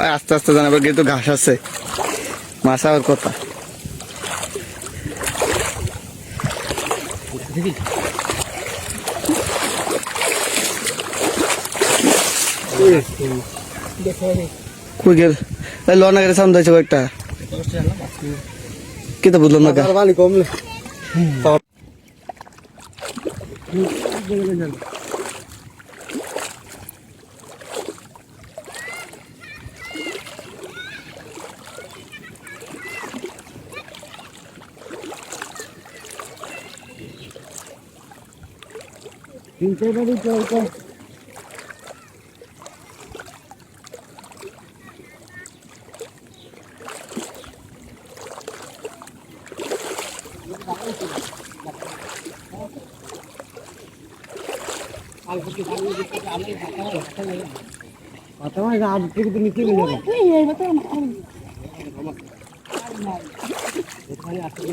আরে আস্তে আস্তে জানাবা কিন্তু ঘাস আছে মাছ আর কথা দেখাই নেই কই গেল লড়না করে সামনে দইছো একটা কত বদল না কারবালে কমলে তিন চার বাড়ি চলছে কথা হয় আজ থেকে তুমি কি বলে এখানে আসলে